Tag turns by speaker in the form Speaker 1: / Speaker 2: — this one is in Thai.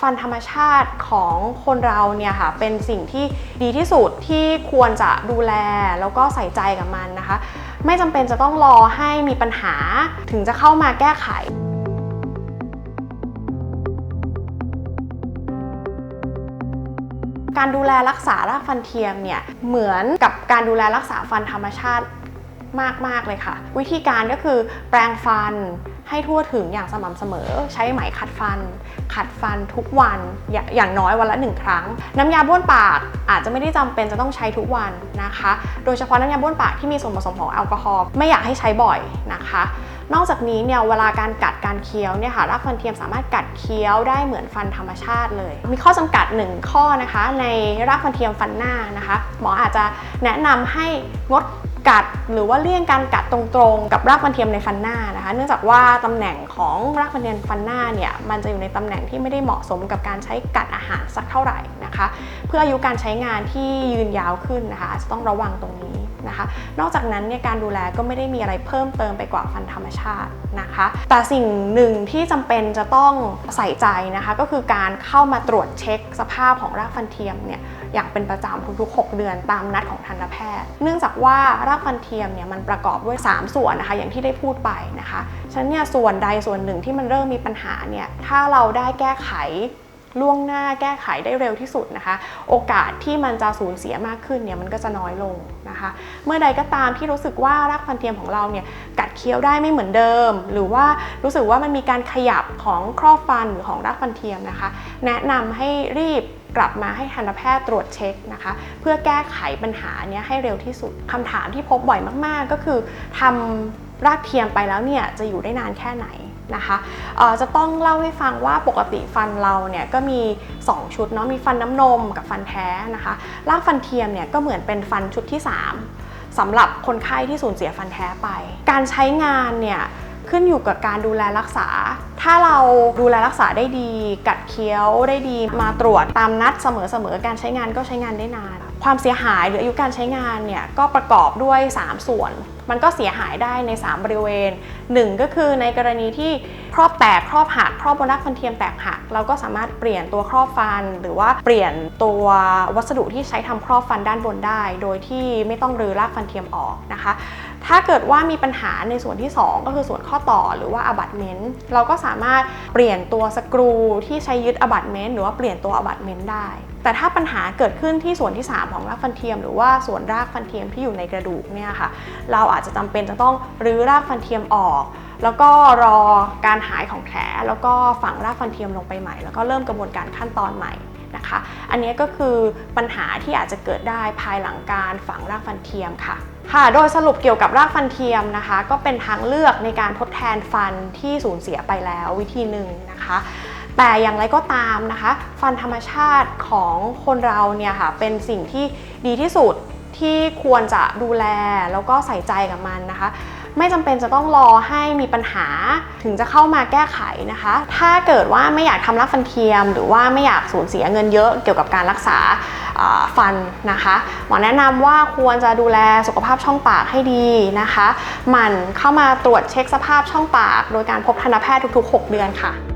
Speaker 1: ฟันธรรมชาติของคนเราเนี่ยค่ะเป็นสิ่งที่ดีที่สุดที่ควรจะดูแลแล้วก็ใส่ใจกับมันนะคะ ไม่จำเป็นจะต้องรอให้มีปัญหาถึงจะเข้ามาแก้ไขการดูแลรักษารากฟันเทียมเนี่ยเหมือนกับการดูแลรักษาฟันธรรมชาติ มาก ๆ เลยค่ะ วิธีการก็คือแปรงฟันให้ทั่วถึงอย่างสม่ำเสมอ ใช้ไหมขัดฟัน ขัดฟันทุกวันอย่าอย่างน้อยวันละหนึ่งครั้ง น้ำยาบ้วนปากอาจจะไม่ได้จำเป็นจะต้องใช้ทุกวันนะคะ โดยเฉพาะน้ำยาบ้วนปากที่มีส่วนผสมของแอลกอฮอล์ไม่อยากให้ใช้บ่อยนะคะ นอกจากนี้เนี่ยเวลาการกัดการเคี้ยวเนี่ยค่ะรากฟันเทียมสามารถกัดเคี้ยวได้เหมือนฟันธรรมชาติเลย มีข้อจำกัด 1 ข้อนะคะ ในรากฟันเทียมฟันหน้านะคะ หมออาจจะแนะนำให้งด กัดหรือว่าเลี่ยงการกัดตรงๆ กับรากฟันเทียมในฟันหน้านะคะ เนื่องจากว่าตำแหน่งของรากฟันเทียมฟันหน้าเนี่ยมันจะอยู่ในตำแหน่งที่ไม่ได้เหมาะสมกับการใช้กัดอาหารสักเท่าไหร่นะคะ เพื่ออายุการใช้งานที่ยืนยาวขึ้นนะคะจะต้องระวังตรงนี้ นะคะ นอกจากนั้นเนี่ยการดูแลก็ไม่ได้มีอะไรเพิ่มเติมไปกว่าฟันธรรมชาตินะคะ แต่สิ่งหนึ่งที่จำเป็นจะต้องใส่ใจนะคะ ก็คือการเข้ามาตรวจเช็คสภาพของรากฟันเทียมเนี่ยอย่างเป็นประจำทุกๆ 6 เดือนตามนัดของทันตแพทย์ เนื่องจากว่ารากฟันเทียมเนี่ยมันประกอบด้วย 3 ส่วนนะคะ อย่างที่ได้พูดไปนะคะ ฉะนั้นเนี่ยส่วนใดส่วนหนึ่งที่มันเริ่มมีปัญหาเนี่ยถ้าเราได้แก้ไข ล่วงหน้าแก้ไขได้เร็วที่สุดนะคะ โอกาสที่มันจะสูญเสียมากขึ้นเนี่ยมันก็จะน้อยลงนะคะ เมื่อใดก็ตามที่รู้สึกว่ารากฟันเทียมของเราเนี่ยกัดเคี้ยวได้ไม่เหมือนเดิม หรือว่ารู้สึกว่ามันมีการขยับของครอบฟันหรือของรากฟันเทียมนะคะ แนะนำให้รีบกลับมาให้ทันตแพทย์ตรวจเช็คนะคะ เพื่อแก้ไขปัญหาเนี้ยให้เร็วที่สุดคำถามที่พบบ่อยมาก ๆ ก็คือทำ รากเทียมไปแล้วเนี่ยจะอยู่ได้นานแค่ไหนนะคะจะต้องเล่าให้ฟังว่าปกติฟันเราเนี่ยก็มี 2 ชุดเนาะมีฟันน้ำนมกับฟันแท้นะคะรากฟันเทียมเนี่ยก็เหมือนเป็นฟันชุดที่ 3สำหรับคนไข้ที่สูญเสียฟันแท้ไป การใช้งานเนี่ยขึ้นอยู่กับการดูแลรักษา ถ้าเราดูแลรักษาได้ดี กัดเคี้ยวได้ดี มาตรวจตามนัดเสมอๆ การใช้งานก็ใช้งานได้นาน ความเสียหายหรืออายุการใช้งานเนี่ยก็ประกอบด้วย 3 ส่วน มันก็เสียหายได้ใน 3 บริเวณ 1 ก็คือในกรณีที่ครอบแตกครอบหักครอบบนรากฟันเทียมแตกหัก เราก็สามารถเปลี่ยนตัวครอบฟัน หรือว่าเปลี่ยนตัววัสดุที่ใช้ทำครอบฟันด้านบนได้ โดยที่ไม่ต้องรื้อรากฟันเทียมออกนะคะ ถ้าเกิดว่ามีปัญหาในส่วนที่ 2 ก็คือส่วนข้อต่อหรือว่าอบัตเมนต์เราก็สามารถเปลี่ยนตัวสกรูที่ใช้ยึดอบัตเมนต์หรือว่าเปลี่ยนตัวอบัตเมนต์ได้ แต่ถ้าปัญหาเกิดขึ้นที่ส่วนที่ 3 ของรากฟันเทียม หรือว่าส่วนรากฟันเทียมที่อยู่ในกระดูกเนี่ยค่ะ เราอาจจะจำเป็นจะต้องรื้อรากฟันเทียมออก แล้วก็รอการหายของแผล แล้วก็ฝังรากฟันเทียมลงไปใหม่ แล้วก็เริ่มกระบวนการขั้นตอนใหม่นะคะ อันนี้ก็คือปัญหาที่อาจจะเกิดได้ภายหลังการฝังรากฟันเทียมค่ะค่ะ โดยสรุปเกี่ยวกับรากฟันเทียมนะคะ ก็เป็นทางเลือกในการทดแทนฟันที่สูญเสียไปแล้ววิธีหนึ่งนะคะ แต่อย่างไรก็ตามนะคะ ฟันธรรมชาติของคนเราเนี่ยค่ะเป็นสิ่งที่ดีที่สุดที่ควรจะดูแลแล้วก็ใส่ใจกับมันนะคะ ไม่จำเป็นจะต้องรอให้มีปัญหาถึงจะเข้ามาแก้ไขนะคะ ถ้าเกิดว่าไม่อยากทำรากฟันเทียม หรือว่าไม่อยากสูญเสียเงินเยอะเกี่ยวกับการรักษาฟันนะคะหมอแนะนำว่าควรจะดูแลสุขภาพช่องปากให้ดีนะคะหมั่นเข้ามาตรวจเช็คสภาพช่องปาก โดยการพบทันตแพทย์ทุกๆ 6 เดือนค่ะ